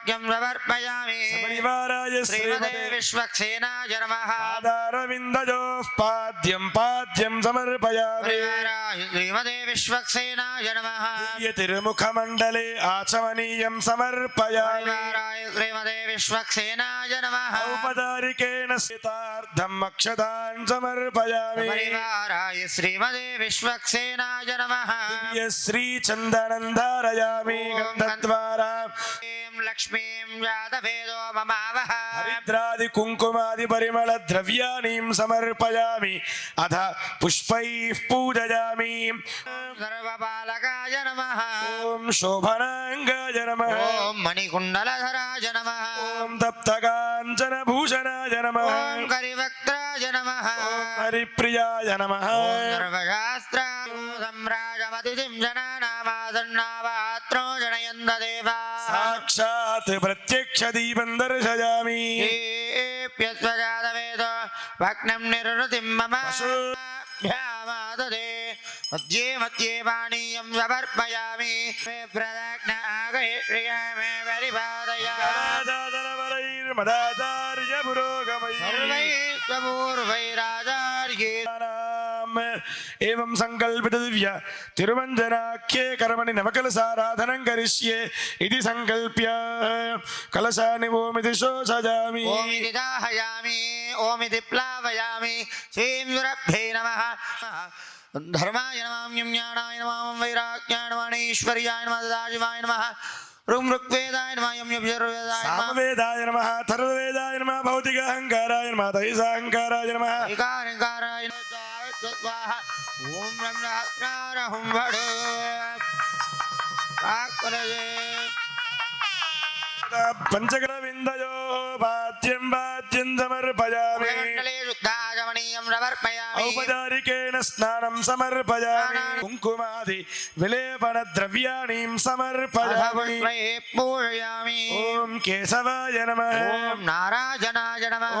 त्रैलोक्यं समर्पयामि परिवाराय श्रीमते श्रीमते विश्वक्सेनाय नमः पादारविन्दयोः पाद्यं पाद्यं समर्पयामि परिवाराय श्रीमते विश्वक्सेनाय नमः तिरुमुखमण्डले आचमनीयं समर्पयामि परिवाराय श्रीमते विश्वक्सेनाय नमः औपचारिकेण स्थितार्थम् अक्षतान् समर्पयामि परिवाराय श्रीमते विश्वक्सेनाय नमः श्रीचन्दनं धारयामि లక్ష్మీం యాదవేదో మమావహ హరిద్రాది కుంకుమాది పరిమళ ద్రవ్యాణీం సమర్పయామి అథ పుష్పై పూజయామి సర్వపాలకాయ నమః ఓం శోభనాంగాయ నమః ఓం మణికుండలధరాయ నమః ఓం తప్తకాంచన భూషణాయ నమః ఓం కరివక్త్రాయ నమః ఓం హరిప్రియాయ నమః సర్వశాస్త్ర సంరా అతిథిం జనానామాసన్నావాత్రో జనయంత దేవా సాక్షాత్ ప్రత్యక్ష దీపం దర్శయామి ఏప్యస్వజాతవేదో భగ్నం నిరుతిం మమ భ్యామాదే మధ్యే మధ్యే పానీయం సమర్పయామి ప్రదగ్న ఆగయ एवं सङ्कल्पित दिव्य तिरुवञ्जनाख्ये कर्मणि नवकलसाराधनं करिष्ये इति सङ्कल्प्य कलशानि ओमिति शोषयामि ओमिति दाहयामि ओमिति प्लावयामि। श्रीन्द्रभ्ये नमः। धर्माय नमां ज्ञानाय नमां वैराग्याय नमः ईश्वर्याय नमः सदाशिवाय नमः। ऋं ऋग्वेदाय नमः यं यजुर्वेदाय नमः। सामवेदाय नमः थर्ववेदाय नमः भौतिक अहङ्काराय नमः तैसाहङ्काराय नमः। विकारिकाराय नमः। स्वाहा ॐ ब्रह्महस्रारहुं भड प्राक्वलये पञ्चकलविन्दयोः वाद्यं वाद्यं समर्पयामि मण्डले शुद्धाचमनीयं समर्पयामि औपचारिकेण स्नानं समर्पयामि कुङ्कुमादि विलेपनद्रव्याणीं समर्पयामि अथपुष्पैः पूजयामि ॐ केशवाय नमः ॐ नारायणाय नमः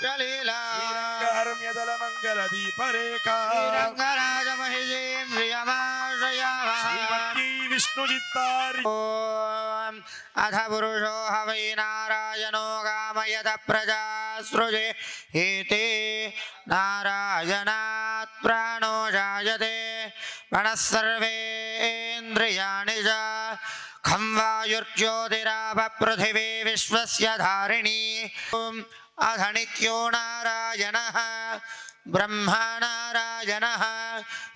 కలీలా ఎదల మంగళ దీపరేఖ రంగరాజ మహిజీం ప్రియమాశ్రయామీ విష్ణు చిత్తారి అథ పురుషో హవై నారాయణో కామయత ప్రజా సృజే ఏతే నారాయణాత్ ప్రాణో జాయతే మనస్సర్వేంద్రియాణి చ सर्वेन्द्रियाणि च खं वायुर्ज्योतिरापपृथिवी विश्वस्य धारिणी ॐ अथ नित्यो नारायणः ब्रह्मा नारायणः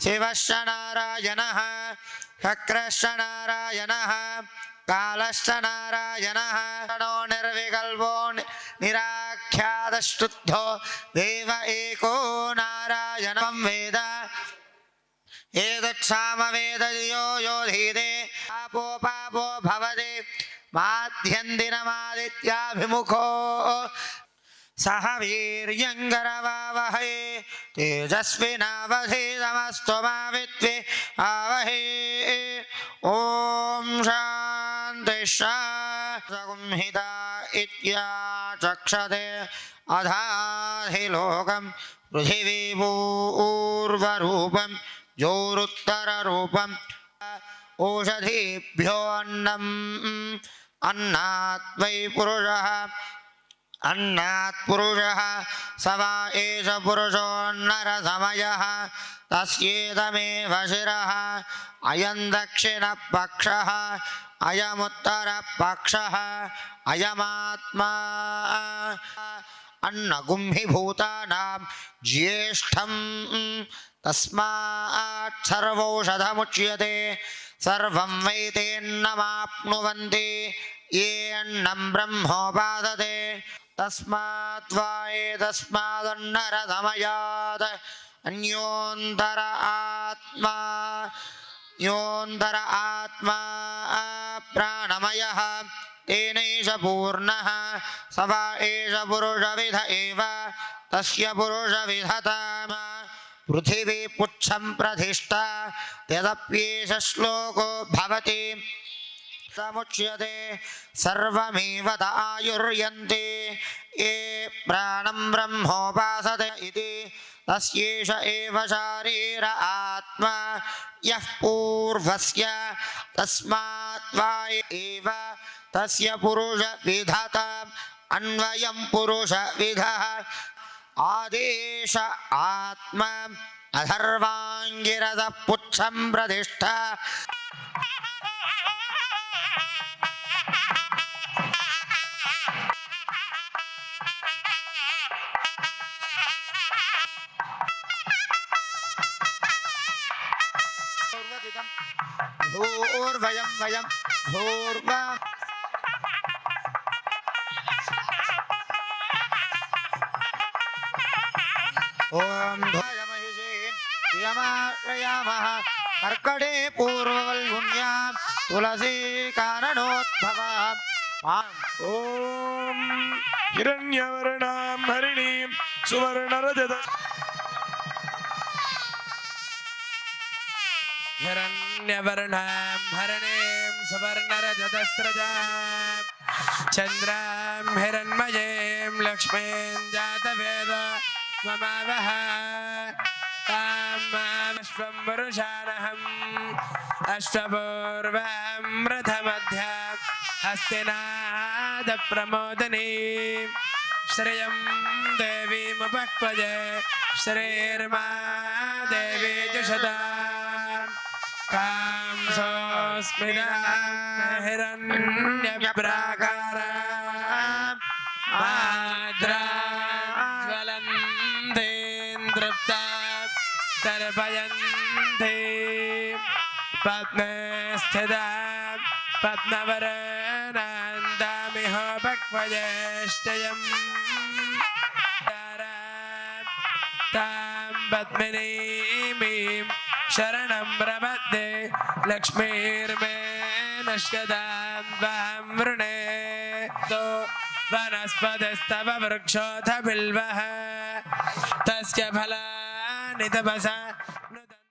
शिवश्च नारायणः शक्रश्च नारायणः कालश्च नारायणः णो निर्विकल्पो नि- निराख्यातस्तुद्धो देव एको नारायणं वेद एतत्सामवेदयो यो पापो भवति। माध्यन्दिनमादित्याभिमुखो। सह वीर्यङ्गरवावहै तेजस्विनावधीतमस्तु मा विद्वे आवहे। ॐ शान्तिशांहिता इत्या चक्षते अधाहि लोकं पृथिवीपूर्वरूपं जोरुत्तररूपम् ओषधीभ्यो अन्नम्। अन्नात् वै पुरुषः। अन्नात् पुरुषः। स वा एष पुरुषोन्नरसमयः तस्येदमेव शिरः। अयं दक्षिणपक्षः। अयमुत्तरपक्षः। अयमात्मा। अन्नगुम्भिभूतानां ज्येष्ठं तस्मात् सर्वौषधमुच्यते। सर्वं वै तेन्नमाप्नुवन्ति ये अन्नं ब्रह्मोपादते तस्मात् वा एतस्मादन्नरसमयात् अन्योन्तर आत्मा योऽन्तर आत्मा प्राणमयः। तेनैष पूर्णः, स वा एष पुरुषविध एव, तस्य पुरुषविधताम। पृथिवी पुच्छं प्रधिष्ठा यदप्येष श्लोको भवति। समुच्यते सर्वमेव आयुर्यन्ते, ये प्राणं ब्रह्मोपासते इति, तस्येष एव शारीर आत्मा, यः पूर्वस्य तस्मात् वा एव, तस्य पुरुषविधता अन्वयं पुरुषविधः आदेश आत्मा अथर्वाङ्गिरसः पुच्छं प्रतिष्ठा भूर्वयं वयं भूर्व यमाश्रयामः कर्कटे पूर्ववल्गुण्यां तुलसी कारणोद्भवा ॐ हिरण्यवर्णां हरिणीं सुवर्णरजत हिरण्यवर्णां हरणीं सुवर्णरजतस्रजां चन्द्रां हिरण्मयीं लक्ष्मीं जातवेद ममावह तां मामश्वं वरुषानहम् अश्वपूर्वां रथमध्यां हस्तिनादप्रमोदनी श्रियं देवीमुपक्वजे श्रीर्मा देवी जुषदा कां सोऽस्मिरण्यप्राकारा ज्वलन्तीन्द्रप्ता तर्पयन्ति पद्मे स्थिता पद्मवरनान्दामिहोपक्वजेष्टयम् तां पद्मिनीमीं शरणं प्रपद्ये लक्ष्मीर्मे नश्यतां त्वां वृणे तो वनस्पतिस्तव वृक्षोऽथ बिल्वः तस्य फलानि तपसा